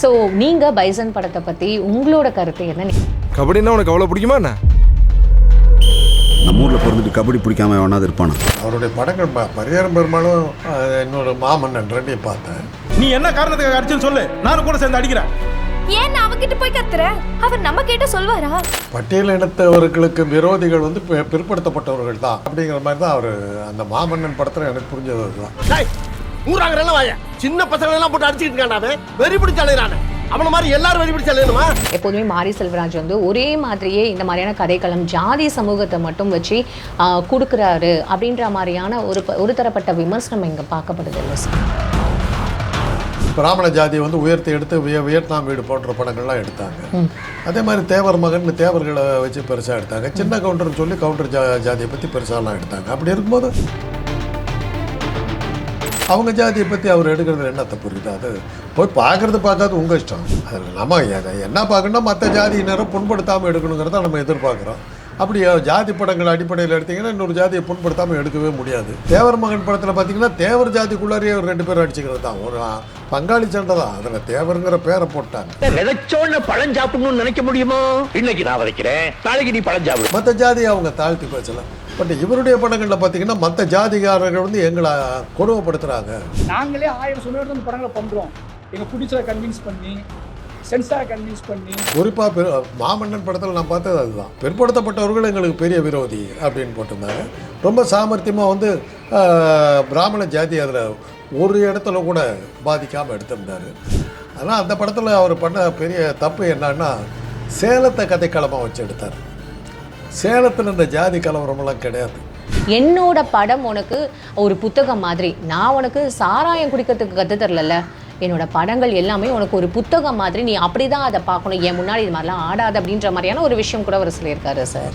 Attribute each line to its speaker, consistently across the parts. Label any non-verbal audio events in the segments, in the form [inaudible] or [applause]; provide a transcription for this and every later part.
Speaker 1: So நீங்கள் bison படத்தை பற்றி உங்களோட கருத்து என்ன?
Speaker 2: கபடின்னா உனக்கு அவ்வளோ பிடிக்குமா என்ன?
Speaker 3: நம்ம ஊரில் பிறந்துட்டு கபடி பிடிக்காம எவனாவது இருப்பானா?
Speaker 4: அவருடைய படங்கள் பரிகாரம் பெருமாளும் இன்னொரு மாமன்னன் ரெண்டையும் பார்த்தேன்.
Speaker 5: நீ என்ன காரணத்துக்கு அடிச்சுன்னு சொல்லு. நானும் கூட சேர்ந்து அடிக்கிறேன்.
Speaker 6: ஏன் நான் அவகிட்ட போய் கத்துற? அவர் நம்ம கேட்ட சொல்வாரா?
Speaker 4: பட்டியல் இனத்தவர்களுக்கு விரோதிகள் வந்து பிற்படுத்தப்பட்டவர்கள் தான் அப்படிங்கிற மாதிரி தான் அவர் அந்த மாமன்னன் படத்தில் எனக்கு புரிஞ்சது அதுதான்
Speaker 7: ஊராங்க வாய. சின்ன பசங்க எல்லாம் போட்டு அடிச்சுக்கிட்டு இருக்கானே வெறி பிடிச்ச அலையிறானே அவன மாதிரி எல்லாரும் வெறி பிடிச்ச அலையணுமா
Speaker 1: எப்போதுமே மாரி செல்வராஜ் வந்து ஒரே மாதிரியே இந்த மாதிரியான கதைக்களம் ஜாதி சமூகத்தை மட்டும் வச்சு கொடுக்குறாரு அப்படின்ற மாதிரியான ஒரு ஒரு தரப்பட்ட விமர்சனம் இங்கே பார்க்கப்படுது இல்லை சார்.
Speaker 4: பிராமண ஜாதியை வந்து உயர்த்தி எடுத்து விய வியட்நாம் வீடு போன்ற படங்கள்லாம் எடுத்தாங்க. அதே மாதிரி தேவர் மகன் தேவர்களை வச்சு பெருசாக எடுத்தாங்க. சின்ன கவுண்டர்னு சொல்லி கவுண்டர் ஜா ஜாதியை பற்றி பெருசாலாம் எடுத்தாங்க. அப்படி இருக்கும்போது அவங்க ஜாதியை பற்றி அவர் எடுக்கிறது என்ன தப்பு இருக்குது? அது போய் பார்க்கறது பார்க்காது உங்கள் இஷ்டம். அதில் நம்ம என்ன பார்க்கணும் மற்ற ஜாதியினரை புண்படுத்தாமல் எடுக்கணுங்கிறத நம்ம எதிர்பார்க்குறோம். அப்படி ஜாதி படங்கள் அடிப்படையில் எடுத்தீங்கன்னா இன்னொரு ஜாதியை புண்படுத்தாமல் எடுக்கவே முடியாது. தேவர் மகன் படத்தில் பார்த்தீங்கன்னா தேவர் ஜாதிக்குள்ளாரியே ஒரு ரெண்டு பேரும் அடிச்சுக்கிறது தான். ஒரு பங்காளி சண்டை தான். அதில் தேவருங்கிற பேரை போட்டாங்க.
Speaker 7: விதைச்சோன்னு பழம் சாப்பிடணும்னு நினைக்க முடியுமா? இன்னைக்கு நான் விதைக்கிறேன். நாளைக்கு நீ பழம் சாப்பிடு.
Speaker 4: மற்ற ஜாதியை அவங்க தாழ்த்தி பேசல. பட் இவருடைய படங்களில் பார்த்தீங்கன்னா மற்ற ஜாதிகாரர்கள் வந்து எங்களை கொடுமைப்படுத்துகிறாங்க
Speaker 8: நாங்களே ஆயிரம் அந்த படங்களை பண்ணுறோம் எங்கள் பிடிச்சதை கன்வின்ஸ் பண்ணி சென்சாரை கன்வின்ஸ் பண்ணி.
Speaker 4: குறிப்பாக பெரு மாமன்னன் படத்தில் நான் பார்த்தது அதுதான். பிற்படுத்தப்பட்டவர்கள் எங்களுக்கு பெரிய விரோதி அப்படின்னு போட்டிருந்தாங்க. ரொம்ப சாமர்த்தியமாக வந்து பிராமண ஜாதி அதில் ஒரு இடத்துல கூட பாதிக்காமல் எடுத்திருந்தார். ஆனால் அந்த படத்தில் அவர் பண்ண பெரிய தப்பு என்னன்னா சேலத்தை கதைக்களமாக வச்சு எடுத்தார். சேலத்தில் இந்த ஜாதி கலவரமெல்லாம் கிடையாது.
Speaker 1: என்னோட படம் உனக்கு ஒரு புத்தகம் மாதிரி. நான் உனக்கு சாராயம் குடிக்கிறதுக்கு கற்று தரல என்னோட படங்கள் எல்லாமே உனக்கு ஒரு புத்தகம் மாதிரி. நீ அப்படிதான் அதை பார்க்கணும். என் முன்னாடி இது மாதிரிலாம் ஆடாது அப்படின்ற மாதிரியான ஒரு விஷயம் கூட அவர் சொல்லியிருக்காரு சார்.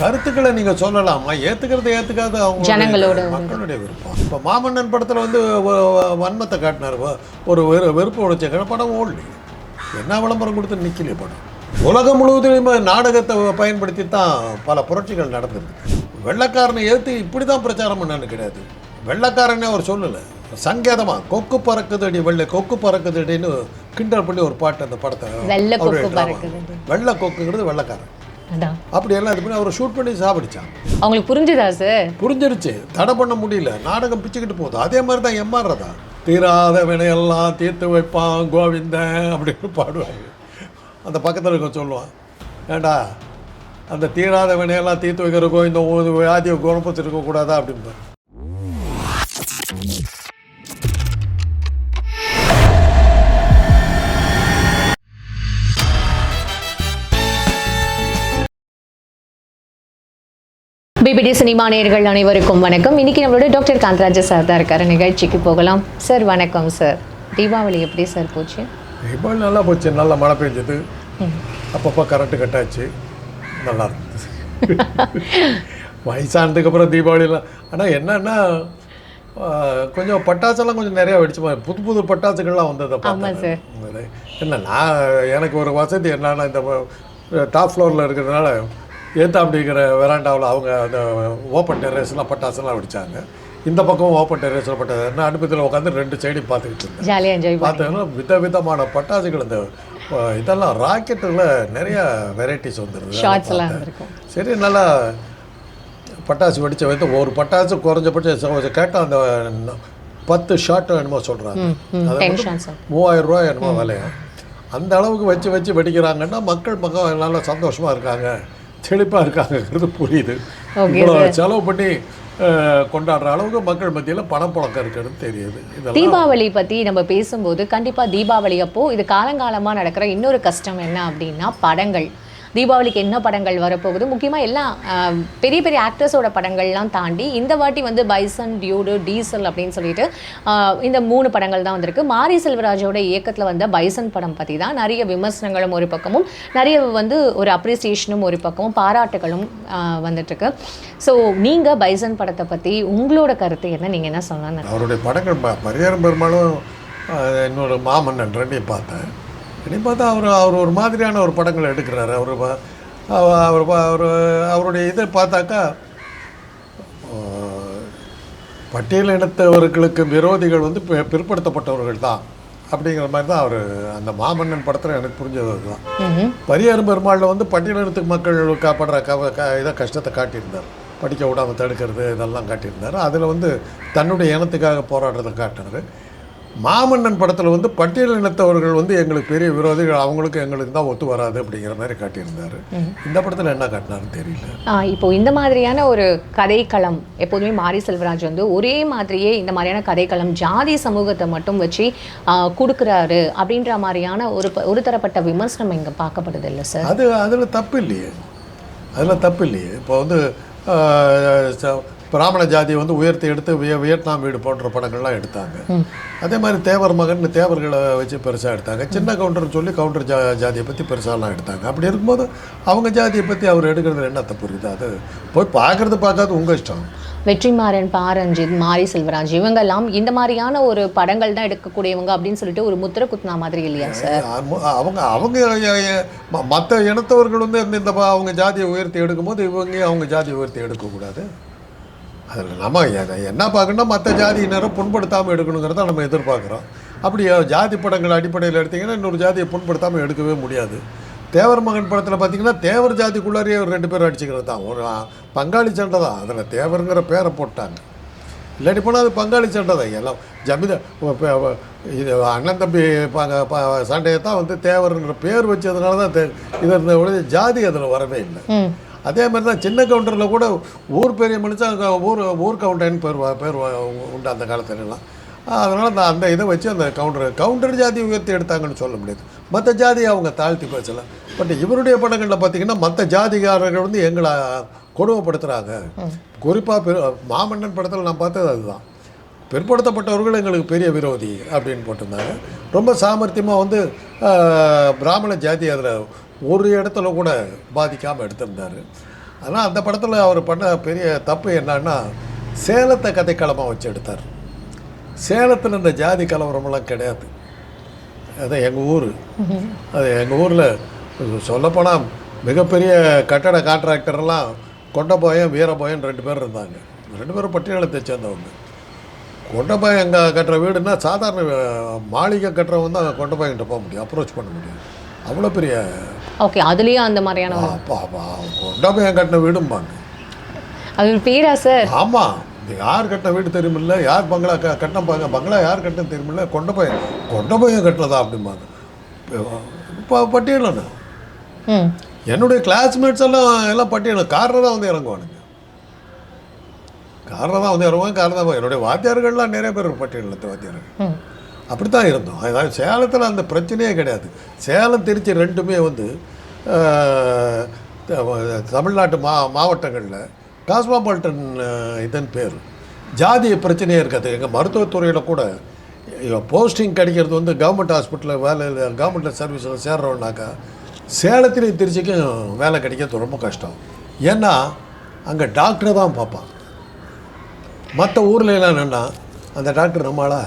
Speaker 4: கருத்துக்களை நீங்கள் சொல்லலாமா? ஏற்றுக்கிறது ஏற்றுக்காத அவங்க
Speaker 1: ஜனங்களோட
Speaker 4: மக்களுடைய விருப்பம். இப்போ மாமன்னன் படத்தில் வந்து வன்மத்தை காட்டினார். ஒரு வெறு வெறுப்பு உழைச்ச படம் ஓடலி. என்ன விளம்பரம் கொடுத்து நிற்கலையே படம் உலகம் முழுவதுமே நாடகத்தை பயன்படுத்தி தான் பல புரட்சிகள் நடந்திருக்கு. வெள்ளைக்காரனை எதிர்த்து இப்படி தான் பிரச்சாரம் பண்ணான்னு கிடையாது. வெள்ளைக்காரனே அவர் சொல்லலை. சங்கேதமாக கொக்கு பறக்குதடி வெள்ளை கொக்கு பறக்குதடின்னு கிண்டல் பண்ணி ஒரு பாட்டு அந்த படத்தை
Speaker 1: வெள்ளை
Speaker 4: கொக்குங்கிறது வெள்ளைக்காரன்.
Speaker 1: அதான்.
Speaker 4: அப்படியெல்லாம் இது பண்ணி அவரை ஷூட் பண்ணி சாப்பிடுச்சான்
Speaker 1: அவங்களுக்கு புரிஞ்சுதா சார்
Speaker 4: புரிஞ்சிருச்சு. தடை பண்ண முடியல. நாடகம் பிச்சுக்கிட்டு போகுது. அதே மாதிரி தான் எம்ஆர் ராதா தீராத வினையெல்லாம் தீர்த்து வைப்பான் கோவிந்தன் அப்படின்னு பாடுவாங்க. அந்த பக்கத்தில் இருக்க சொல்லுவான் ஏண்டா அந்த தீராத வினையெல்லாம் தீர்த்து வைக்கிற கோவிந்தம் வியாதியை குணப்பத்து இருக்கக்கூடாதா
Speaker 1: பிபிடி சினிமா நேயர்கள் அனைவருக்கும் வணக்கம். இன்னைக்கு நம்மளோட டாக்டர் காந்தராஜ சார் தான் இருக்காரு. நிகழ்ச்சிக்கு போகலாம். சார் வணக்கம் சார். தீபாவளி எப்படி சார் போச்சு?
Speaker 4: இப்போ நல்லா போச்சு. நல்லா மழை பெஞ்சது. அப்பப்போ கரண்ட்டு கட்டாச்சு நல்லா இருந்தது. [laughs] வயசானதுக்கு அப்புறம் தீபாவளிலாம் ஆனால் என்னன்னா கொஞ்சம் பட்டாசெல்லாம் கொஞ்சம் நிறையா வெடிச்சு புது புது பட்டாசுகள்லாம் வந்ததை பார்த்தேன் என்ன நான் எனக்கு ஒரு வசதி என்னன்னா இந்த டாப் ஃப்ளோரில் இருக்கிறதுனால ஏத்தா அப்படிங்கிற வெராண்டாவில் அவங்க அந்த ஓப்பன் டெரேஸ்லாம் பட்டாசுலாம் வெடிச்சாங்க. இந்த பக்கம் ஓப்பன் டெரேஸில் பட்டாசு. நான் அடுப்பத்தில் உட்காந்து ரெண்டு சைடையும் பார்த்துக்கிட்டு இருந்தேன்.
Speaker 1: ஜாலியாக என்ஜாய் பண்ணி
Speaker 4: பார்த்தீங்கன்னா வித விதமான பட்டாசுகள் இந்த இதெல்லாம் ராக்கெட்டில் நிறைய வெரைட்டிஸ் வந்துருது. சரி நல்லா பட்டாசு வெடிச்ச வைத்து ஒரு பட்டாசு குறைஞ்சபட்சம் கேட்டால் அந்த பத்து ஷாட் என்னமோ சொல்கிறாங்க. மூவாயிரம் ரூபாய் என்னமோ விலையும் அந்த அளவுக்கு வச்சு வச்சு வெடிக்கிறாங்கன்னா மக்கள் பக்கம் நல்லா சந்தோஷமாக இருக்காங்க. செழிப்பாக இருக்காங்கங்கிறது புரியுது. இவ்வளோ. செலவு பண்ணி கொண்டாடுற அளவுக்கு மக்கள் மத்தியில் பணப்புழக்கம் இருக்கிறது தெரியுது.
Speaker 1: தீபாவளி பற்றி நம்ம பேசும்போது கண்டிப்பாக தீபாவளி அப்போ இது காலங்காலமாக நடக்கிற இன்னொரு கஷ்டம் என்ன அப்படின்னா படங்கள். தீபாவளிக்கு என்ன படங்கள் வரப்போகுது? முக்கியமாக எல்லாம் பெரிய பெரிய ஆக்டர்ஸோட படங்கள்லாம் தாண்டி இந்த வாட்டி வந்து பைசன் டியூடு டீசல் அப்படின்னு சொல்லிட்டு இந்த மூணு படங்கள் தான் வந்திருக்கு. மாரி செல்வராஜோட இயக்கத்தில் வந்த பைசன் படம் பற்றி தான் நிறைய விமர்சனங்களும் ஒரு பக்கமும் நிறைய வந்து ஒரு அப்ரிசியேஷனும் ஒரு பக்கமும் பாராட்டுகளும் வந்துட்டுருக்கு. ஸோ நீங்கள் பைசன் படத்தை பற்றி உங்களோட கருத்து என்ன? நீங்கள் என்ன சொல்லலாம்
Speaker 4: அவருடைய படங்கள் பரிகாரம் பெருமாளும் இன்னொரு மாமன்னன் ரெண்டையும் பார்த்தேன். ரெண்டையும் பார்த்தா அவர் அவர் ஒரு மாதிரியான ஒரு படங்கள் எடுக்கிறாரு. அவர் அவர் அவர் அவருடைய இதை பார்த்தாக்கா அஹ், பட்டியல் இனத்தவர்களுக்கு விரோதிகள் வந்து பிற்படுத்தப்பட்டவர்கள் தான் அப்படிங்கிற மாதிரி தான் அவர் அந்த மாமன்னன் படத்தில் எனக்கு புரிஞ்சது அதுதான் பரியாறு பெருமாளில் வந்து பட்டியலினத்துக்கு மக்கள் காப்படுற க க இதை கஷ்டத்தை காட்டியிருந்தார். படிக்க விடாமல் தடுக்கிறது இதெல்லாம் காட்டியிருந்தார். அதில் வந்து தன்னுடைய இனத்துக்காக போராடுறதை காட்டினார். மாமன்னன் படத்தில் வந்து பட்டியல் இனத்தவர்கள் வந்து எங்களுக்கு பெரிய விரோதிகள் அவங்களுக்கு எங்களுக்கு தான் ஒத்து வராது அப்படிங்கிற மாதிரி காட்டியிருந்தார். இந்த படத்தில் என்ன காட்டினாருன்னு தெரியல.
Speaker 1: இப்போ இந்த மாதிரியான ஒரு கதைக்களம் எப்போதுமே மாரி செல்வராஜ் வந்து ஒரே மாதிரியே இந்த மாதிரியான கதைக்களம் ஜாதி சமூகத்தை மட்டும் வச்சு கொடுக்குறாரு அப்படின்ற மாதிரியான ஒரு ஒரு தரப்பட்ட விமர்சனம் இங்கே பார்க்கப்படுது இல்லை சார்?
Speaker 4: அது அதில் தப்பு இல்லையே. அதில் தப்பு இல்லையே. இப்போ வந்து பிராமண ஜாதியை வந்து உயர்த்தி எடுத்து விய வியட்நாம் வீடு போன்ற படங்கள்லாம் எடுத்தாங்க. அதே மாதிரி தேவர் மகன் தேவர்களை வச்சு பெருசாக எடுத்தாங்க. சின்ன கவுண்டர் சொல்லி கவுண்டர் ஜா ஜாதியை பற்றி பெருசாலாம் எடுத்தாங்க. அப்படி இருக்கும்போது அவங்க ஜாதியை பற்றி அவர் எடுக்கிறதுல என்ன தப்பு இருக்குது அது போய் பார்க்குறது பார்க்காது உங்கள் இஷ்டம்.
Speaker 1: வெற்றிமாறன் பாரஞ்சித் மாரி செல்வராஜ் இவங்கெல்லாம் இந்த மாதிரியான ஒரு படங்கள் தான் எடுக்கக்கூடியவங்க அப்படின்னு சொல்லிட்டு ஒரு முத்திர குத்துனா மாதிரி இல்லையா சார்?
Speaker 4: அவங்க அவங்க மற்ற இனத்தவர்கள் வந்து இந்த ப- அவங்க ஜாதியை உயர்த்தி எடுக்கும்போது இவங்க அவங்க ஜாதியை உயர்த்தி எடுக்கக்கூடாது? அதில் நம்ம எதை- என்ன பார்க்கணும்னா மற்ற ஜாதியினரை புண்படுத்தாமல் எடுக்கணுங்கிறத நம்ம எதிர்பார்க்குறோம். அப்படி ஜாதி படங்கள் அடிப்படையில் எடுத்தீங்கன்னா இன்னொரு ஜாதியை புண்படுத்தாமல் எடுக்கவே முடியாது. தேவர் மகன் படத்தில் பார்த்தீங்கன்னா தேவர் ஜாதிக்குள்ளாரியே ஒரு ரெண்டு பேரும் அடிச்சுக்கிறது தான். ஒரு பங்காளி சண்டை தான். அதில் தேவருங்கிற பேரை போட்டாங்க. இல்லாட்டி போனால் அது பங்காளி சண்டை தான். எல்லாம் ஜமீதார் இது அண்ணன் தம்பி சண்டையை தான் வந்து தேவருங்கிற பேர் வச்சதுனால தான் இது இருந்த ஜாதி அதில் வரவே இல்லை. அதே மாதிரி தான் சின்ன கவுண்டரில் கூட ஊர் பெரிய மனுஷன் ஊர் ஊர் கவுண்டர்னு பேர் பேர் உண்டு அந்த காலத்துலலாம். அதனால் அந்த அந்த இதை வச்சு அந்த கவுண்டர் கவுண்டர் ஜாதி உயர்த்தி எடுத்தாங்கன்னு சொல்ல முடியாது. மற்ற ஜாதியை அவங்க தாழ்த்தி பேசலாம் பட் இவருடைய படங்களில் பார்த்தீங்கன்னா மற்ற ஜாதிகாரர்கள் வந்து எங்களை கொடுமைப்படுத்துகிறாங்க குறிப்பாக பெரு மாமன்னன் படத்தில் நான் பார்த்தது அதுதான். பிற்படுத்தப்பட்டவர்கள் எங்களுக்கு பெரிய விரோதி அப்படின்னு போட்டிருந்தாங்க. ரொம்ப சாமர்த்தியமாக வந்து பிராமண ஜாதி அதில் ஒரு இடத்துல கூட பாதிக்காமல் எடுத்திருந்தார். ஆனால் அந்த படத்தில் அவர் பண்ண பெரிய தப்பு என்னன்னா சேலத்தை கதைக்களமாக வச்சு எடுத்தார். சேலத்தில் இந்த ஜாதி கலவரமெல்லாம் கிடையாது. அது எங்கள் ஊர். அது எங்கள் ஊரில் சொல்லப்போனால் மிகப்பெரிய கட்டட கான்ட்ராக்டர்லாம் கொண்டபாயம் வீரபாயம் ரெண்டு பேர் இருந்தாங்க. ரெண்டு பேரும் பட்டியலத்தை சேர்ந்தவங்க. கொண்டபாயம் எங்கே கட்டுற வீடுன்னா சாதாரண மாளிகை கட்டுறவங்க தான் கொண்டபாயங்கிட்ட போக முடியும். அப்ரோச் பண்ண முடியும் அவ்வளோ பெரிய
Speaker 1: ஓகே அதுலேயும் அந்த மாதிரியான
Speaker 4: அப்பா கொண்டபாயம் கட்டின வீடும்பாங்க
Speaker 1: அது ஒரு பேரா சார்?
Speaker 4: ஆமாம் யார் கட்டின வீடு தெரியுமில்ல? யார் பங்களா க கட்டின பாங்க பங்களா யார் கட்டின தெரியுமில்ல? கொண்டபாயம் கொண்டபாயம் கட்டினதா அப்படிம்பாங்க. இப்போ பட்டியலண்ணா என்னுடைய கிளாஸ்மேட்ஸ் எல்லாம் எல்லாம் பட்டியல் காரில் தான் வந்து இறங்குவானுங்க. காரில் தான் வந்து இறங்குவாங்க காரில் தான் என்னுடைய வாத்தியார்கள்லாம் நிறைய பேர் பட்டியலில் வாத்தியார்கள். அப்படி தான் இருந்தோம். அதாவது சேலத்தில் அந்த பிரச்சனையே கிடையாது. சேலம் திருச்சி ரெண்டுமே வந்து தமிழ்நாட்டு மா மாவட்டங்களில் காஸ்மாபாலிட்டன் இதன் பேர். ஜாதிய பிரச்சனையே இருக்காது. எங்கள் மருத்துவத்துறையில் கூட போஸ்டிங் கிடைக்கிறது வந்து கவர்மெண்ட் ஹாஸ்பிட்டலில் வேலை கவர்மெண்ட் சர்வீஸில் சேர்றோன்னாக்கா சேலத்திலையும் திருச்சிக்கும் வேலை கிடைக்கிறது ரொம்ப கஷ்டம். ஏன்னா அங்கே டாக்டரை தான் பார்ப்பான். மற்ற ஊர்ல என்னென்னா அந்த டாக்டர் நம்மளா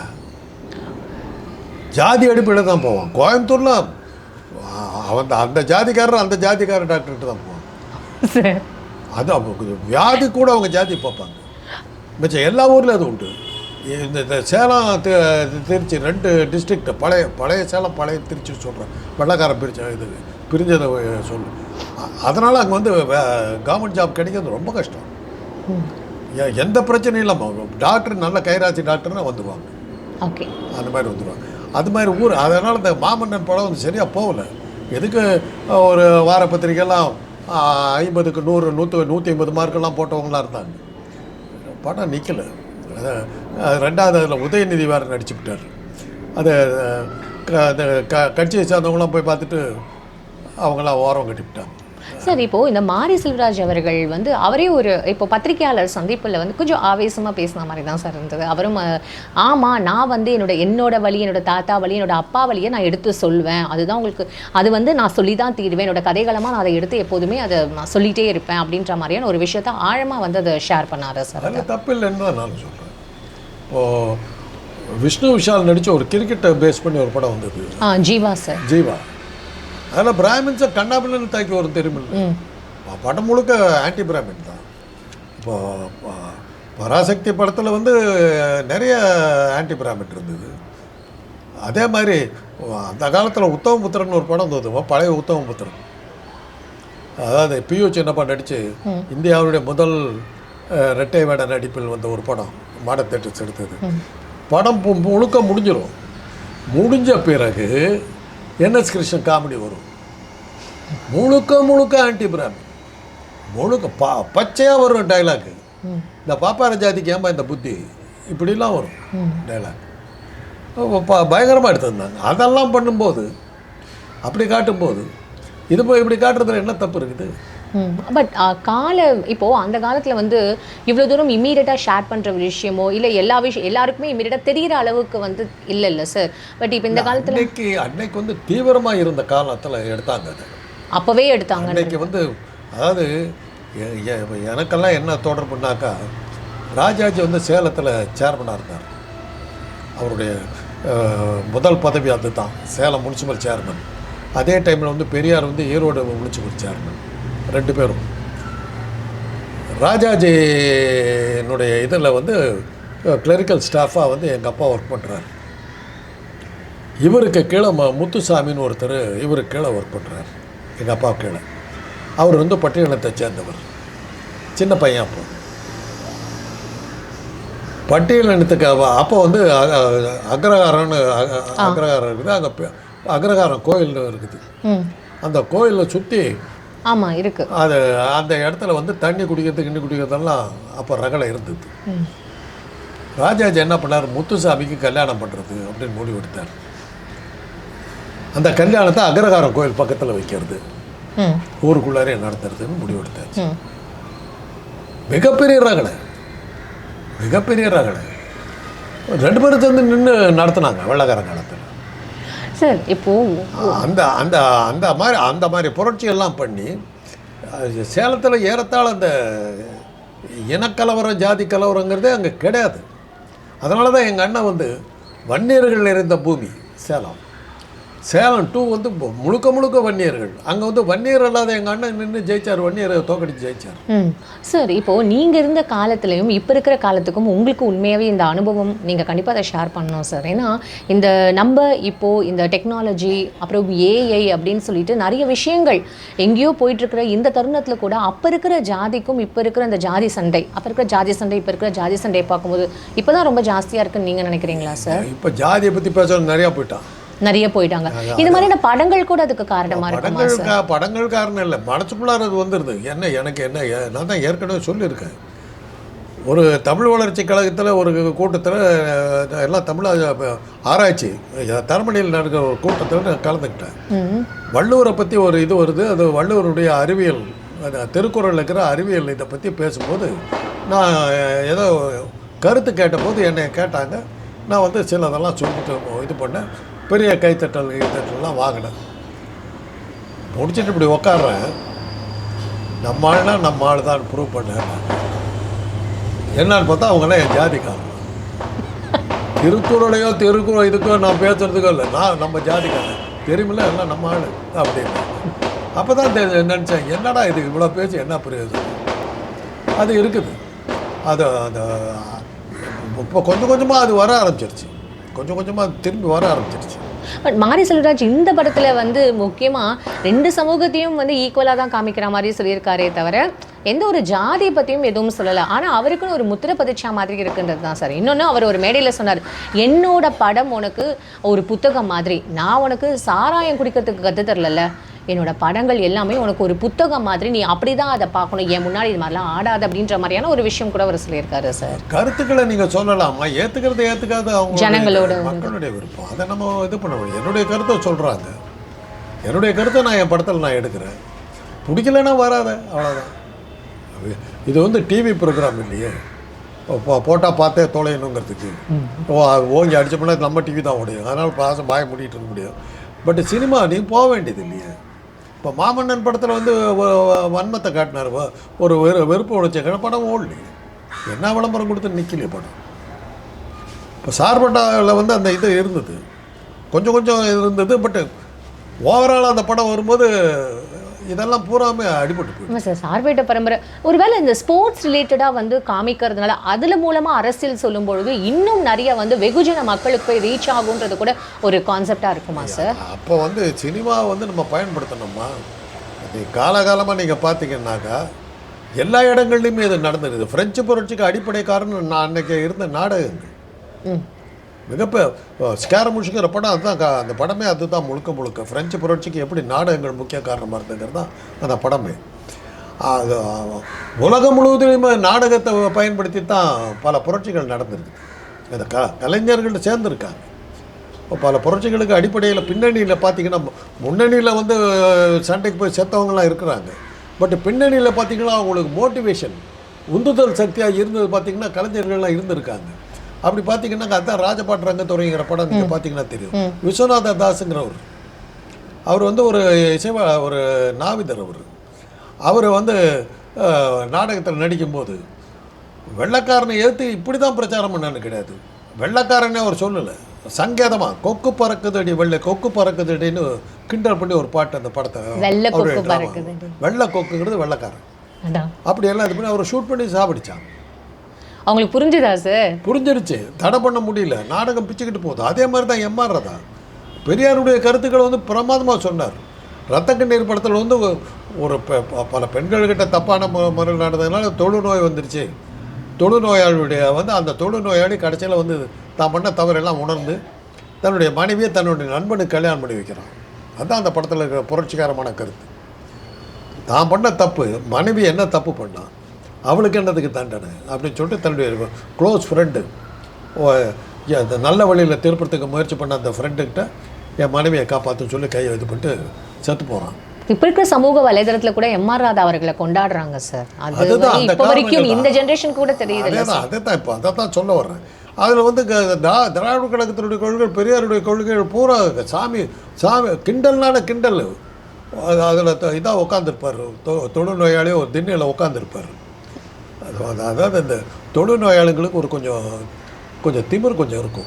Speaker 4: ஜாதி அடிப்படையில் தான் போவான். கோயம்புத்தூர்ல அவன் அந்த ஜாதிக்காரர் அந்த ஜாதிக்கார டாக்டர்கிட்ட தான் போவான். அது அவங்க வியாதி கூட அவங்க ஜாதி பார்ப்பாங்க. மிச்சம் எல்லா ஊர்லேயும் அது உண்டு. இந்த சேலம் திருச்சி ரெண்டு டிஸ்ட்ரிக்ட் பழைய பழைய சேலம் பழைய திருச்சி சொல்கிறேன் வெள்ளக்காரன் பிரிச்ச இது பிரிஞ்சதை சொல்லு. அதனால் அங்கே வந்து கவர்மெண்ட் ஜாப் கிடைக்கிறது ரொம்ப கஷ்டம். எந்த பிரச்சனையும் இல்லாமல் டாக்டர் நல்ல கைராசி டாக்டர்னா வந்துடுவாங்க
Speaker 1: ஓகே
Speaker 4: அந்த மாதிரி வந்துடுவாங்க அது மாதிரி ஊர் அதனால் இந்த மாமன்னன் படம் வந்து சரியாக போகல. எதுக்கு ஒரு வார பத்திரிகைலாம் ஐம்பதுக்கு நூறு நூற்று நூற்றி ஐம்பது மார்க்கெல்லாம் போட்டவங்களாம் இருந்தாங்க. படம் நிற்கலை ரெண்டாவது அதில் உதயநிதி வேறு நடிச்சு விட்டார். அது க- அந்த க கட்சியை சேர்ந்தவங்களாம் போய் பார்த்துட்டு அவங்களாம் ஓரம் கட்டி விட்டாங்க.
Speaker 1: சார் இப்போ இந்த மாரி செல்வராஜ் அவர்கள் வந்து அவரே ஒரு இப்போ பத்திரிகையாளர் சந்திப்பில் வந்து கொஞ்சம் ஆவேசமா பேசின மாதிரி தான் சார் இருந்தது. அவரும் அஹ், ஆமா நான் வந்து என்னோட என்னோட வழி என்னோட தாத்தா வழி என்னோட அப்பா வழியை நான் எடுத்து சொல்வேன். அதுதான் உங்களுக்கு அது வந்து நான் சொல்லி தான் தீருவேன். என்னோட கதைகளமா நான் அதை எடுத்து எப்போதுமே அதை நான் சொல்லிட்டே இருப்பேன் அப்படின்ற மாதிரியான ஒரு விஷயத்த ஆழமா வந்து அதை ஷேர் பண்ணாரு சார்
Speaker 4: தப்பு இல்லைன்னு தான் நான் சொல்கிறேன் இப்போது விஷ்ணு விஷால் நடித்த ஒரு கிரிக்கெட்டை பேஸ் பண்ணி ஒரு படம் வந்தது.
Speaker 1: ஜீவா சார்.
Speaker 4: ஜீவா. அதில் பிராமின்ஸை கண்ணாபின்னு தாக்கி வரும் தெரியுமில்ல. படம் முழுக்க ஆன்டி பிராமின் தான். இப்போ பராசக்தி படத்தில் வந்து நிறைய ஆன்டி பிராமிட் இருந்தது. அதே மாதிரி அந்த காலத்தில் உத்தமபுத்திரன் ஒரு படம் வந்தது. பழைய உத்தமபுத்திரன் அதாவது பியு சின்னப்பா நடித்து இந்தியாவுடைய முதல் அஹ், இரட்டை வேட நடிப்பில் வந்த ஒரு படம் மாடல் தேட்டர்ஸ் எடுத்தது. படம் முழுக்க முடிஞ்சிடும் முடிஞ்ச பிறகு என்எஸ் கிருஷ்ணன் காமெடி வரும். முழுக்க முழுக்க ஆன்டி பிராமி முழுக்க பா பச்சையாக வரும் டைலாக்கு இந்த பாப்பார ஜாதிக்கு ஏமா இந்த புத்தி? இப்படிலாம் வரும் டைலாக் பயங்கரமாக எடுத்திருந்தாங்க. அதெல்லாம் பண்ணும்போது அப்படி காட்டும்போது இது போய் இப்படி காட்டுறதுல என்ன தப்பு இருக்குது?
Speaker 1: பட் கால இப்போ அந்த காலத்துல வந்து இவ்வளவு தூரம் இம்மீடியட்டா ஷேர் பண்ற விஷயமோ இல்ல எல்லா விஷயம் எல்லாருக்குமே இம்மீடியட்டா தெரியிற அளவுக்கு வந்து இல்ல இல்ல சார் பட் இப்போ இந்த காலத்துல
Speaker 4: அன்னைக்கு அன்னைக்கு வந்து தீவிரமாக இருந்த காலத்தில் எடுத்தாங்க அதை.
Speaker 1: அப்பவே எடுத்தாங்க
Speaker 4: அன்னைக்கு வந்து அதாவது எனக்கெல்லாம் என்ன தொடர்புனாக்கா ராஜாஜி வந்து சேலத்தில் சேர்மனாக இருந்தார். அவருடைய முதல் பதவி அதுதான். சேலம் முனிசிபல் சேர்மன் அதே டைமில் வந்து பெரியார் வந்து ஈரோடு முனிசிபல் சேர்மன் ரெண்டு பேரும். ராஜாஜினுடைய இதில் வந்து கிளரிக்கல் ஸ்டாஃபாக வந்து எங்கள் அப்பா ஒர்க் பண்ணுறாரு இவருக்கு கீழே ம முத்துசாமின்னு ஒருத்தர் இவருக்கு கீழே ஒர்க் பண்ணுறாரு எங்கள் அப்பா கீழே. அவர் வந்து பட்டியலத்தை சேர்ந்தவர். சின்ன பையன் அப்போ பட்டியலினத்துக்கு அப்போ வந்து அ- அ- அக்ரஹாரம்னு அ- அ- அக்ரஹாரம் இருக்குது. அங்கே அக்ரஹாரம் கோயில் இருக்குது. அந்த கோயிலை சுற்றி
Speaker 1: ஆமா இருக்கு.
Speaker 4: அது அந்த இடத்துல வந்து தண்ணி குடிக்கிறது கிண்ணி குடிக்கிறதெல்லாம் அப்போ ரகலை இருந்தது. ராஜாஜி என்ன பண்ணார்? முத்துசாமிக்கு கல்யாணம் பண்ணுறது அப்படின்னு முடிவு எடுத்தார் அந்த கல்யாணத்தை அக்ரஹாரம் கோயில் பக்கத்தில் வைக்கிறது. ஊருக்குள்ளாரே நடத்துறதுன்னு முடிவு எடுத்தார்
Speaker 1: ம்.
Speaker 4: மிகப்பெரிய ரகலை. மிகப்பெரிய ரகலை. ரெண்டு பேரும் சேர்ந்து நின்று நடத்துனாங்க வெள்ளக்கார காலத்தில்.
Speaker 1: சார் இப்போ
Speaker 4: அந்த அந்த அந்த மாதிரி அந்த மாதிரி புரட்சியெல்லாம் பண்ணி சேலத்தில் ஏறத்தாழ அந்த இனக்கலவரம் ஜாதி கலவரங்கிறதே அங்கே கிடையாது. அதனால தான் எங்கள் அண்ணன் வந்து வன்னியர்கள் நிறைந்த பூமி சேலம். சேலம் டூ வந்து முழுக்க முழுக்க வன்னியர்கள். அங்கே வந்து வன்னியர் இல்லாத எங்கள் அண்ணன் நின்று ஜெயிச்சார். வன்னியரை தோக்கடிச்சு ஜெயிச்சார்.
Speaker 1: சார் இப்போ நீங்க இருந்த காலத்துலயும் இப்போ இருக்கிற காலத்துக்கும் உங்களுக்கு உண்மையாவே இந்த அனுபவம் நீங்க கண்டிப்பா அதை ஷேர் பண்ணணும் சார். ஏன்னா இந்த நம்ம இப்போ இந்த டெக்னாலஜி அப்புறம் ஏஐ அப்படின்னு சொல்லிட்டு நிறைய விஷயங்கள் எங்கேயோ போயிட்டு இருக்கிற இந்த தருணத்துல கூட அப்ப இருக்கிற ஜாதிக்கும் இப்போ இருக்கிற இந்த ஜாதி சண்டை அப்ப இருக்கிற ஜாதி சண்டை இப்போ இருக்கிற ஜாதி சண்டையை பார்க்கும்போது இப்போதான் ரொம்ப ஜாஸ்தியா இருக்குன்னு நீங்க நினைக்கிறீங்களா சார்?
Speaker 4: இப்போ ஜாதியை பற்றி பேசுறது நிறையா போயிட்டான்.
Speaker 1: நிறைய போயிட்டாங்க. இது மாதிரியான படங்கள் கூட அதுக்கு காரணமா இருக்குமா
Speaker 4: படங்கள் காரணம் இல்லை. மனசுக்குள்ளார அது வந்துடுது என்ன எனக்கு என்ன நான் தான் ஏற்கனவே சொல்லியிருக்கேன். ஒரு தமிழ் வளர்ச்சி கழகத்தில் ஒரு கூட்டத்தில் எல்லாம் தமிழ் ஆராய்ச்சி தரமணியில் நடக்கிற ஒரு கூட்டத்தில் நான் கலந்துக்கிட்டேன். வள்ளுவரை பற்றி ஒரு இது வருது. அது வள்ளுவருடைய அறிவியல் அது திருக்குறளில் இருக்கிற அறிவியல் இதை பற்றி பேசும்போது நான் ஏதோ கருத்து கேட்டபோது என்னை கேட்டாங்க. நான் வந்து சிலதெல்லாம் சொல்லிட்டு இது பண்ணேன். பெரிய கைத்தட்டல் கைத்தட்டல்லாம் வாங்கினேன் முடிச்சிட்டு இப்படி உக்காடுறேன் நம்ம ஆள்னா நம்ம ஆள் தான் ப்ரூவ் பண்ணேன் என்னன்னு பார்த்தா அவங்களாம் என் ஜாதிக்காரன் திருக்குறளையோ திருக்குறள் இதுக்கோ நான் பேசுறதுக்கோ இல்லை. நான் நம்ம ஜாதிக்காரன். தெரியுமில்ல? எல்லாம் நம்ம ஆள். அப்படின்னு அப்போ தான் நினச்சேன் என்னடா இது? இவ்வளோ பேச்சு என்ன பிரயோஜனம் அது இருக்குது. அது அந்த இப்போ கொஞ்சம் கொஞ்சமாக அது வர ஆரம்பிச்சிருச்சு. கொஞ்சம் கொஞ்சமாக திரும்பி வர ஆரம்பிச்சிருச்சு.
Speaker 1: பட் மாரி செல்வராஜ் இந்த படத்தில் வந்து முக்கியமாக ரெண்டு சமூகத்தையும் வந்து ஈக்குவலாக தான் காமிக்கிற மாதிரி சொல்லியிருக்காரே தவிர எந்த ஒரு ஜாதியை பற்றியும் எதுவும் சொல்லலை. ஆனால் அவருக்குன்னு ஒரு முத்திரை பதிச்சா மாதிரி இருக்குன்றது தான் சார். இன்னொன்று அவர் ஒரு மேடையில் சொன்னார் என்னோட படம் உனக்கு ஒரு புத்தகம் மாதிரி. நான் உனக்கு சாராயம் குடிக்கிறதுக்கு கற்று தரல என்னோட படங்கள் எல்லாமே உனக்கு ஒரு புத்தகம் மாதிரி நீ அப்படிதான் அதை பார்க்கணும். என் முன்னாடி இது மாதிரிலாம் ஆடாது அப்படின்ற மாதிரியான ஒரு விஷயம் கூட அவர் சொல்லியிருக்காரு சார்.
Speaker 4: கருத்துக்களை நீங்கள் சொல்லலாமா? ஏற்றுக்கிறது ஏற்றுக்காது அவங்க
Speaker 1: ஜனங்களோட
Speaker 4: மக்களுடைய விருப்பம். அதை நம்ம இது பண்ண முடியும் என்னுடைய கருத்தை சொல்கிறாங்க என்னுடைய கருத்தை நான் என் படத்தில் நான் எடுக்கிறேன். பிடிக்கலன்னா வராத. அவ்வளோதான் இது வந்து டிவி ப்ரோக்ராம் இல்லையே. போட்டால் பார்த்தே தொலையணுங்கிறதுக்கு. ஓ ஓங்கி அடிச்சோம்னா நம்ம டிவி தான் முடியும் அதனால் பாசம் பாய மூடிட்டு இருக்க முடியும் பட் சினிமா நீ போக வேண்டியது இல்லையே. இப்போ மாமன்னன் படத்தில் வந்து வன்மத்தை காட்டினார் ஒரு வெறு வெறுப்பு உழைச்ச படம் ஓடலையே. என்ன விளம்பரம் கொடுத்து நிற்கலையே படம்? இப்போ சார்பட்டாவில் வந்து அந்த இது இருந்தது. கொஞ்சம் கொஞ்சம் இருந்தது பட்டு ஓவரால் அந்த படம் வரும்போது இதெல்லாம் பூராமே அடிபட்டு போயிடும்
Speaker 1: சார் சார்பேட்ட பரம்பரை. ஒருவேளை இந்த ஸ்போர்ட்ஸ் ரிலேட்டடாக வந்து காமிக்கிறதுனால அதில் மூலமாக அரசியல் சொல்லும் பொழுது இன்னும் நிறைய வந்து வெகுஜன மக்களுக்கு போய் ரீச் ஆகுன்றது கூட ஒரு கான்செப்டாக இருக்குமா சார்?
Speaker 4: அப்போ வந்து சினிமாவை வந்து நம்ம பயன்படுத்தணுமா? அது காலகாலமாக நீங்கள் பார்த்தீங்கன்னாக்கா எல்லா இடங்கள்லையுமே இது நடந்துருது. பிரெஞ்சு புரட்சிக்கு அடிப்படை காரணம் நான் அன்னைக்கு இருந்த நாடகங்கள்.
Speaker 1: மிகப்ப
Speaker 4: மிகப்பெ ஒரு படம் அதுதான் அந்த படமே அதுதான் முழுக்க முழுக்க. ஃப்ரெஞ்சு புரட்சிக்கு எப்படி நாடகங்கள் முக்கிய காரணமாக இருந்ததுங்கிறது தான் அந்த படமே. அது உலகம் முழுவதுமே நாடகத்தை பயன்படுத்தி தான் பல புரட்சிகள் நடந்திருக்கு. அந்த க கலைஞர்கள் சேர்ந்துருக்காங்க. இப்போ பல புரட்சிகளுக்கு அடிப்படையில் பின்னணியில் பார்த்தீங்கன்னா முன்னணியில் வந்து சண்டைக்கு போய் செத்தவங்களாம் இருக்கிறாங்க. பட் பின்னணியில் பார்த்தீங்கன்னா அவங்களுக்கு மோட்டிவேஷன் உந்துதல் சக்தியாக இருந்தது பார்த்தீங்கன்னா கலைஞர்கள்லாம் இருந்திருக்காங்க. அப்படி பார்த்தீங்கன்னா அதான் ராஜபாட்டு ரங்கத்துறைங்கிற படம் நீங்கள் பார்த்தீங்கன்னா தெரியும். விஸ்வநாத தாஸுங்கிறவர் அவர். வந்து ஒரு இசைவ ஒரு நாவிதர் அவர். அவர் வந்து நாடகத்தில் நடிக்கும்போது வெள்ளைக்காரனை எதிர்த்து இப்படி தான் பிரச்சாரம் பண்ணான்னு கிடையாது. வெள்ளைக்காரனே அவர் சொல்லலை. சங்கேதமாக கொக்கு பறக்குதடி வெள்ளை கொக்கு பறக்குதடின்னு கிண்டல் பண்ணி ஒரு பாட்டு அந்த படத்தை
Speaker 1: வெள்ளை
Speaker 4: கொக்குங்கிறது வெள்ளைக்காரன். அப்படியெல்லாம் இது பண்ணி அவரை ஷூட் பண்ணி சாப்பிடிச்சான்
Speaker 1: அவங்களுக்கு புரிஞ்சுதா சார்
Speaker 4: புரிஞ்சிருச்சு. தடை பண்ண முடியல. நாடகம் பிச்சுக்கிட்டு போகுது. அதே மாதிரி தான் எம்ஆர் தான் பெரியாருடைய கருத்துக்களை வந்து பிரமாதமாக சொன்னார். ரத்த கண்ணீர் படத்தில் வந்து ஒரு ப- பல பெண்கள்கிட்ட தப்பான முறையில் நடந்ததுனால தொழுநோய் வந்துருச்சு. தொழுநோயாளியுடைய வந்து அந்த தொழுநோயாளி கடைசியில் வந்து தான் பண்ண தவறெல்லாம் உணர்ந்து தன்னுடைய மனைவியை தன்னுடைய நண்பனுக்கு கல்யாணம் பண்ணி வைக்கிறான். அதுதான் அந்த படத்தில் இருக்கிற புரட்சிகரமான கருத்து. தான் பண்ண தப்பு. மனைவி என்ன தப்பு பண்ணான் அவளுக்கு என்னதுக்கு தண்டனை? அப்படின்னு சொல்லிட்டு தன்னுடைய க்ளோஸ் ஃப்ரெண்டு அந்த நல்ல வழியில் திருப்பறதுக்கு முயற்சி பண்ண அந்த ஃப்ரெண்டுக்கிட்ட என் மனைவியை காப்பாற்றுன்னு சொல்லி கையை இது பண்ணிட்டு செத்து போகிறான்
Speaker 1: இப்ப இருக்கிற சமூக வலைதளத்துல கூட எம்ஆர் ராதா அவர்களை கொண்டாடுறாங்க சார் அது
Speaker 4: அதுதான்
Speaker 1: இப்ப வரைக்கும் இந்த. ஜெனரேஷன் கூட தெரியுது
Speaker 4: அதே தான் அதே தான் இப்போ அதை தான் சொல்ல வர்றேன். அதில் வந்து திராவிட கழகத்தினுடைய கொள்கைகள் பெரியாருடைய கொள்கைகள் பூரா சாமி சாமி கிண்டல்னால கிண்டல். அதில் இதாக உட்காந்துருப்பார் தொழுநோயாளியே ஒரு திண்ணையில் உட்காந்துருப்பார் அது அதாவது இந்த தொழுநோயாளிகளுக்கு ஒரு கொஞ்சம் கொஞ்சம் திமிர் கொஞ்சம் இருக்கும்.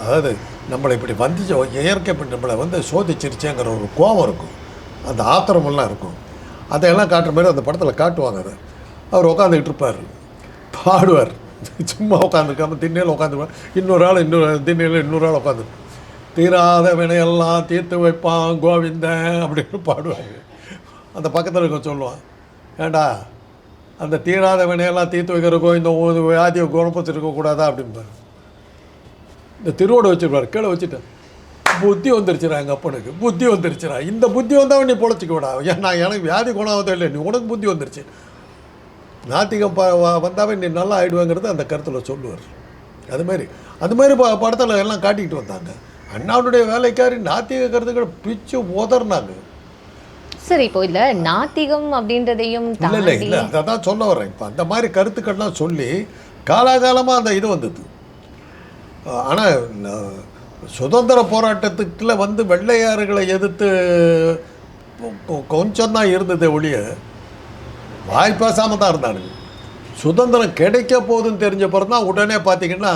Speaker 4: அதாவது நம்மளை இப்படி வந்துச்சு இயற்கை இப்படி நம்மளை வந்து சோதிச்சிருச்சேங்கிற ஒரு கோபம் இருக்கும். அந்த ஆத்திரமெல்லாம் இருக்கும். அதையெல்லாம் காட்டுற மாதிரி அந்த படத்தில் காட்டுவாங்க அதை. அவர் உட்காந்துக்கிட்டு இருப்பார். பாடுவார். சும்மா உட்காந்துருக்காம திண்ணையில் உட்காந்துருப்பார் இன்னொரு ஆள் இன்னொரு திண்ணையில் இன்னொரு ஆள் உட்காந்து தீராத வினையெல்லாம் தீர்த்து வைப்பான் கோவிந்தன் அப்படின்னு பாடுவாங்க அந்த பக்கத்தில் இருக்க சொல்லுவான் ஏண்டா அந்த தீராத வினையெல்லாம் தீர்த்து வைக்கிற இந்த வியாதியை குணப்பத்து இருக்கக்கூடாதா அப்படிம்பார். இந்த திருவோடு வச்சிருப்பார் கீழே வச்சுட்டேன் புத்தி வந்துருச்சுடா எங்கள் அப்பனுக்கு புத்தி வந்துருச்சுடா. இந்த புத்தி வந்தவன் நீ பொழைச்சிக்க விடா. ஏன்னா எனக்கு வியாதி குணாவதே இல்லை நீ உனக்கு புத்தி வந்துருச்சு. நாத்திகம் ப வந்தாவே நீ நல்லா ஆயிடுவேங்கிறது அந்த கருத்தில் சொல்லுவார். அது மாதிரி அது மாதிரி ப படத்தில் எல்லாம் காட்டிக்கிட்டு வந்தாங்க. அண்ணாவுடைய வேலைக்காரி நாத்திக கருத்துக்களை பிச்சு உதறினாங்க
Speaker 1: சார் இப்போ இதுல நாத்திகம் அப்படின்றதையும்
Speaker 4: இல்லை இல்லை இல்லை அதை தான் சொல்ல வர்றேன். இப்போ அந்த மாதிரி கருத்துக்கள்லாம் சொல்லி காலாகாலமாக அந்த இது வந்தது. ஆனால் சுதந்திர போராட்டத்துக்குள்ள வந்து வெள்ளையாறுகளை எதிர்த்து கொஞ்சம் தான் இருந்ததே ஒழிய வாய் பேசாமல் தான் இருந்தானுங்க. சுதந்திரம் கிடைக்க போகுதுன்னு தெரிஞ்ச பிறகு தான் உடனே பார்த்தீங்கன்னா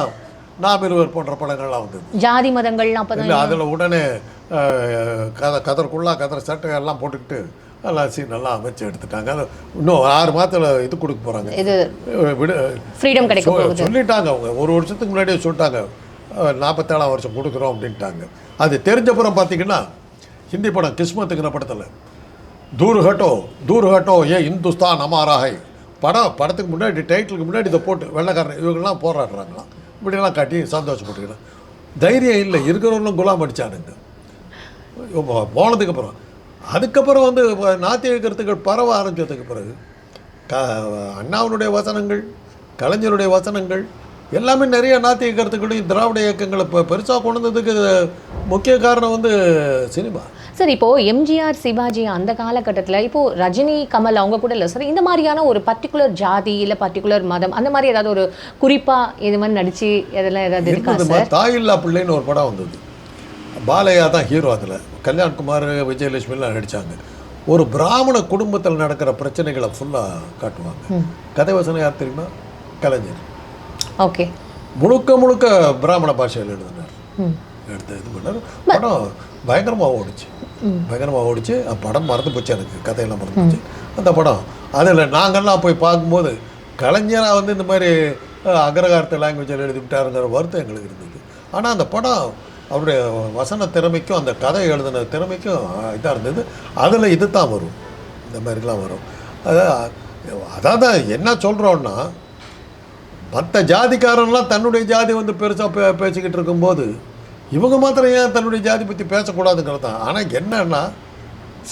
Speaker 4: நாம் இருவர் போன்ற படங்கள்லாம் வந்தது.
Speaker 1: ஜாதி மதங்கள்லாம்
Speaker 4: இல்லை. அதில் உடனே கத கதற்குள்ளா கதர் சட்டை எல்லாம் போட்டுக்கிட்டு எல்லாம் சீன் எல்லாம் அமைச்சு எடுத்துட்டாங்க. அது இன்னும் ஆறு மாதத்தில் இது கொடுக்க போகிறாங்க சொ- சொல்லிட்டாங்க அவங்க. ஒரு வருஷத்துக்கு முன்னாடியே சொல்லிட்டாங்க. நாற்பத்தேழாம் வருஷம் கொடுக்குறோம் அப்படின்ட்டாங்க. அது தெரிஞ்சப்புறம் பார்த்தீங்கன்னா ஹிந்தி படம் கிஸ்மத்துங்கிற படத்தில். தூர் ஹட்டோ தூர் ஹட்டோ ஏ இந்துஸ்தான் அமாராகை படம் படத்துக்கு முன்னாடி டைட்டிலுக்கு முன்னாடி இதை போட்டு வெள்ளைக்காரன் இவங்கெல்லாம் போராடுறாங்களாம். இப்படியெல்லாம் காட்டி சந்தோஷப்பட்டுக்கிறேன் தைரியம் இல்லை. இருக்கிறவங்களும் குலாம் அடிச்சானுங்க. போனதுக்கு அப்புறம். அதுக்கப்புறம் வந்து நாத்திக கருத்துக்கள் பரவ ஆரம்பிச்சதுக்கு பிறகு க அண்ணாவுடைய வசனங்கள் கலைஞருடைய வசனங்கள் எல்லாமே நிறைய நாத்திக கருத்துக்களையும் திராவிட இயக்கங்களை இப்போ பெருசாக கொண்டு வந்ததுக்கு முக்கிய காரணம் வந்து சினிமா.
Speaker 1: சார் இப்போ எம்ஜிஆர் சிவாஜி அந்த காலகட்டத்துல இப்போ ரஜினி கமல் அவங்க கூட இல்லை சார் இந்த மாதிரியான ஒரு பர்டிகுலர் ஜாதி இல்ல பர்டிகுலர் மதம் அந்த மாதிரி ஏதாவது ஒரு குறிப்பா இது மாதிரி நடிச்சு இதெல்லாம் ஏதாவது இருக்கா
Speaker 4: மாதிரி தாயில்லா பிள்ளைன்னு ஒரு படம் வந்தது. பாலையா தான் ஹீரோ அதில். கல்யாண்குமார் விஜயலட்சுமிலாம் நடித்தாங்க ஒரு பிராமண குடும்பத்தில் நடக்கிற பிரச்சனைகளை ஃபுல்லாக காட்டுவாங்க. கதை வசனம் யார் தெரியுமா? கலைஞர்.
Speaker 1: ஓகே.
Speaker 4: முழுக்க முழுக்க பிராமண பாஷையில் எழுதினார். எடுத்து இது பண்ணார். படம் பயங்கரமாக ஓடிச்சு. பயங்கரமாக ஓடிச்சு. படம் மறந்து போச்சு எனக்கு. கதையெல்லாம் மறந்து போச்சு. அந்த படம். அதில் நாங்கள்லாம் போய் பார்க்கும்போது கலைஞராக வந்து இந்த மாதிரி அக்ரகாரத்து லாங்குவேஜில் எழுதிவிட்டாருங்கிற வருத்தம் எங்களுக்கு இருந்தது. ஆனால் அந்த படம் அவருடைய வசன திறமைக்கும் அந்த கதை எழுதின திறமைக்கும் இதாக இருந்தது. அதில் இது தான் வரும். இந்த மாதிரிலாம் வரும். அதான் அதாவது என்ன சொல்கிறோன்னா மற்ற ஜாதிக்காரன்லாம் தன்னுடைய ஜாதி வந்து பெருசாக பே பேசிக்கிட்டு இருக்கும்போது இவங்க மாத்திரம் ஏன் தன்னுடைய ஜாதி பற்றி பேசக்கூடாதுங்கிறது? தான் ஆனால் என்னன்னா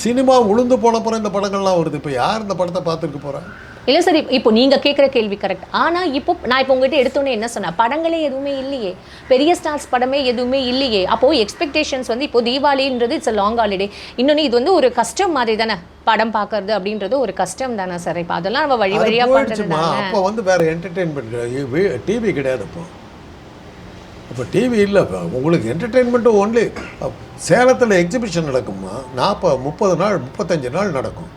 Speaker 4: சினிமா உளுந்து போன பிறகு இந்த படங்கள்லாம் வருது. இப்போ யார் இந்த படத்தை பார்த்துருக்க போகிறேன்
Speaker 1: இல்லை சார் இப்போ- நீங்கள் கேட்குற கேள்வி கரெக்ட் ஆனால் இப்போ நான் இப்போ உங்ககிட்ட எடுத்தோன்னே என்ன சொன்னேன் படங்களே எதுவுமே இல்லையே. பெரிய ஸ்டார்ஸ் படமே எதுவுமே இல்லையே. அப்போது எக்ஸ்பெக்டேஷன்ஸ் வந்து இப்போ தீபாவளின்றது இட்ஸ் a லாங் ஹாலிடே இன்னொன்று இது வந்து ஒரு கஷ்டம் மாதிரி தானே படம் பார்க்கறது அப்படின்றது ஒரு கஷ்டம் தானே சார் இப்போ அதெல்லாம் நம்ம வழி வழியாக பண்ணுறது
Speaker 4: அப்போ வந்து வேறு என்டர்டெயின்மெண்ட் டிவி கிடையாது இப்போ இப்போ டிவி இல்லை இப்போ உங்களுக்கு என்டர்டெயின்மெண்ட்டு ஒன்லி சேலத்தில் எக்ஸிபிஷன் நடக்குமா? நாற்பது முப்பது நாள் முப்பத்தஞ்சு நாள் நடக்கும்.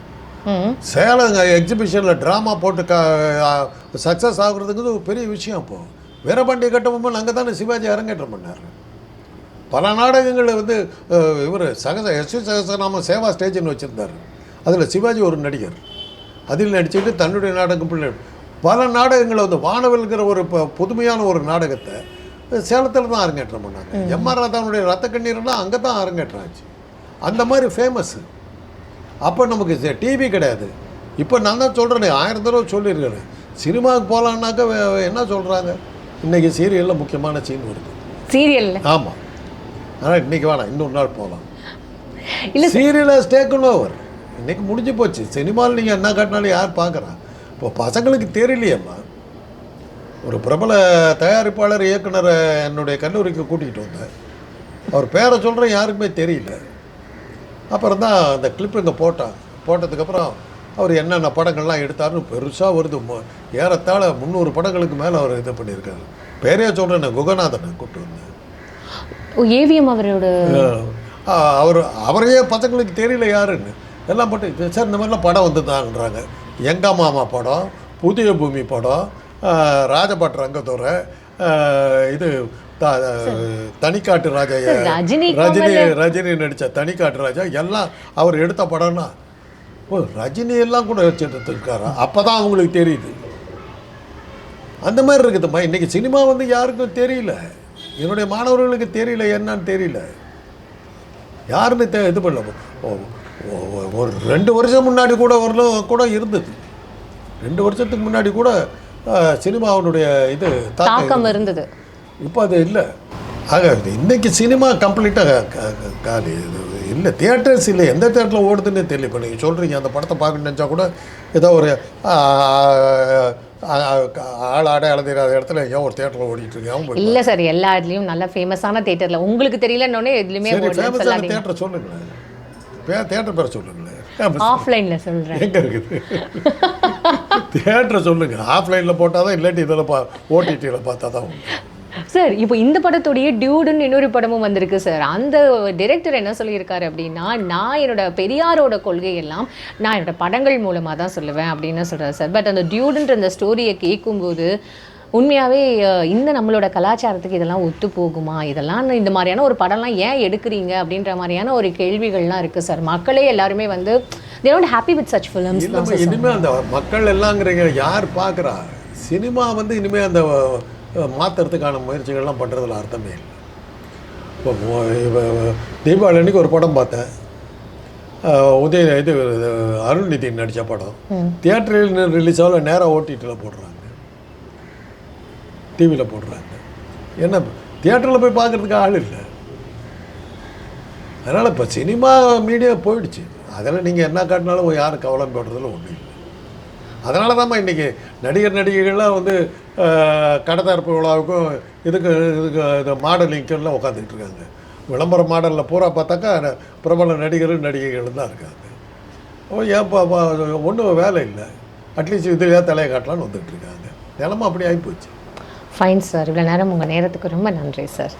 Speaker 4: சேலம் எக்ஸிபிஷனில் ட்ராமா போட்டு க சக்ஸஸ் ஆகுறதுங்கிறது ஒரு பெரிய விஷயம் இப்போ வீரபாண்டிய கட்டபொம்மன் அங்கே தானே சிவாஜி அரங்கேற்றம் பண்ணார். பல நாடகங்கள் வந்து இவர் சகச எஸ் வி சகசநாம சேவா ஸ்டேஜ்னு வச்சுருந்தார். அதில் சிவாஜி ஒரு நடிகர். அதில் நடிச்சுட்டு தன்னுடைய நாடகம் பிள்ளை பல நாடகங்களை வந்து வானவல்கிற ஒரு புதுமையான ஒரு நாடகத்தை சேலத்தில் தான் அரங்கேற்றம் பண்ணாங்க. எம்ஆர் ராதாவுடைய ரத்த கண்ணீர்லாம் அங்கே தான் அரங்கேற்றம் ஆச்சு. அந்த மாதிரி ஃபேமஸ்ஸு அப்போ நமக்கு டிவி கிடையாது. இப்போ நான் தான் சொல்கிறேன் ஆயிரம் தடவை சொல்லியிருக்கிறேன் சினிமாவுக்கு போகலான்னாக்கா என்ன சொல்கிறாங்க இன்றைக்கி சீரியலில் முக்கியமான சீன் வருது.
Speaker 1: சீரியலில்
Speaker 4: ஆமாம் ஆனால் இன்றைக்கி வேணாம் இன்னொரு நாள் போகலாம்
Speaker 1: இல்லை
Speaker 4: சீரியல் ஹஸ் டேக்கன் ஓவர் இன்னைக்கு முடிஞ்சு போச்சு. சினிமாவில் நீங்கள் என்ன காட்டினாலும் யார் பார்க்குறா? இப்போ பசங்களுக்கு தெரியலையேம்மா. ஒரு பிரபல தயாரிப்பாளர் இயக்குனரை என்னுடைய கல்லூரிக்கு கூட்டிகிட்டு வந்தேன். அவர் பேரை சொல்கிறேன் யாருக்குமே தெரியல. அப்புறம் தான் அந்த கிளிப் இங்கே போட்டான். போட்டதுக்கப்புறம் அவர் என்னென்ன படங்கள்லாம் எடுத்தாருன்னு பெருசாக வருது. ஏறத்தாழ முந்நூறு படங்களுக்கு மேலே அவர் இது பண்ணியிருக்காரு. பேரே சொல்கிறேன் குகநாதனை கூப்பிட்டு வந்தேன்.
Speaker 1: ஏவிஎம் அவரோட
Speaker 4: அவர் அவரையே பசங்களுக்கு தெரியல யாருன்னு. எல்லாம் போட்டு சார் இந்த மாதிரிலாம் படம் வந்துதான்றாங்க எங்க மாமா படம் புதிய பூமி படம் ராஜபட் ரங்கத்துறை இது தனிக்காட்டு ராஜா
Speaker 1: ரஜினி
Speaker 4: ரஜினி நடித்த தனிக்காட்டு ராஜா எல்லாம் அவர் எடுத்த படம்னா ஓ ரஜினி எல்லாம் கூட வச்சு எடுத்துருக்காரா அப்போ தான் அவங்களுக்கு தெரியுது. அந்த மாதிரி இருக்குதும்மா. இன்றைக்கி சினிமா வந்து யாருக்கும் தெரியல. என்னுடைய மாணவர்களுக்கு தெரியல என்னன்னு தெரியல. யாருமே தே இது பண்ணல. ஒரு ரெண்டு வருஷம் முன்னாடி கூட வரலும் கூட இருந்தது. ரெண்டு வருஷத்துக்கு முன்னாடி கூட சினிமாவினுடைய இது தாக்கம் இருந்தது. இப்போ அது இல்லை. ஆக இன்னைக்கு சினிமா கம்ப்ளீட்டாக காலி. இல்லை தியேட்டர்ஸ் இல்லை. எந்த தேட்டரில் ஓடுதுன்னே தெரியல. இப்போ நீங்கள் சொல்கிறீங்க அந்த படத்தை பார்க்கணும்னு நினச்சா கூட ஏதோ ஒரு ஆள் அடையாளம் தெரியாத இடத்துல ஏன் ஒரு தேட்டரில் ஓடிட்டு இருக்கு அவன் போய்
Speaker 1: இல்லை சார் எல்லா இடத்துலையும் நல்ல ஃபேமஸான தேட்டரில் உங்களுக்கு தெரியலன்னொன்னே எதுலையுமே
Speaker 4: ஃபேமஸான தேட்டரை சொல்லுங்களேன். பே தேட்டர் பேரை சொல்லுங்களேன்.
Speaker 1: ஆஃப்லைனில் சொல்கிறேன்
Speaker 4: எங்கே இருக்குது? தேட்டரை சொல்லுங்க. ஆஃப்லைனில் போட்டால் தான் இல்லாட்டி இதில் பா ஓடிடியில் பார்த்தா தான்.
Speaker 1: சார் இப்போ இந்த படத்துடைய டியூடுன்னு இன்னொரு படமும் வந்திருக்கு சார். அந்த டைரக்டர் என்ன சொல்லியிருக்காரு அப்படின்னா நான் என்னோட பெரியாரோட கொள்கையெல்லாம் நான் என்னோட படங்கள் மூலமாக தான் சொல்லுவேன் அப்படின்னு சொல்கிறார் சார். பட் அந்த டியூடுன்ற அந்த ஸ்டோரியை கேட்கும்போது உண்மையாகவே இந்த நம்மளோட கலாச்சாரத்துக்கு இதெல்லாம் ஒத்து போகுமா? இதெல்லாம் இந்த மாதிரியான ஒரு படம்லாம் ஏன் எடுக்கிறீங்க? அப்படின்ற மாதிரியான ஒரு கேள்விகள்லாம் இருக்குது சார். மக்களே எல்லாருமே வந்து they happy with such films
Speaker 4: இனிமேல் அந்த மக்கள் எல்லாங்கிறீங்க யார் பார்க்குறா சினிமா வந்து இனிமேல் அந்த அஹ், மாத்துறதுக்கான முயற்சிகள்லாம் பண்ணுறதுல அர்த்தமே இல்லை. இப்போ தீபாவளி அன்னைக்கு ஒரு படம் பார்த்தேன். உதய இது அருள்நிதி நடித்த படம். தியேட்டரில் ரிலீஸ் ஆகல நேராக ஓடிடியில் போடுறாங்க. டிவியில் போடுறாங்க. என்ன தியேட்டரில் போய் பார்க்குறதுக்கு ஆள் இல்லை. அதனால் இப்போ சினிமா மீடியா போயிடுச்சு. அதில் நீங்கள் என்ன காட்டினாலும் யாரும் கவலை போடுறதுல ஒன்றும் இல்லை. அதனால தான்மா இன்றைக்கி நடிகர் நடிகைகள்லாம் வந்து அஹ், கடத்தரப்பு விழாவுக்கும் இதுக்கு இதுக்கு இந்த மாடலிங்கெல்லாம் உட்காந்துக்கிட்டு இருக்காங்க. விளம்பர மாடலில் பூரா பார்த்தாக்கா பிரபல நடிகர் நடிகைகள் தான் இருக்காங்க. ஓ ஏன்ப்பா ஒன்றும் வேலை இல்லை. அட்லீஸ்ட் இதுலேயே தலையை காட்டலான்னு வந்துட்டு இருக்காங்க. நிலமை அப்படி ஆகிப்போச்சு
Speaker 1: ஃபைன் சார் இவ்வளோ நேரம் உங்கள் நேரத்துக்கு ரொம்ப நன்றி சார்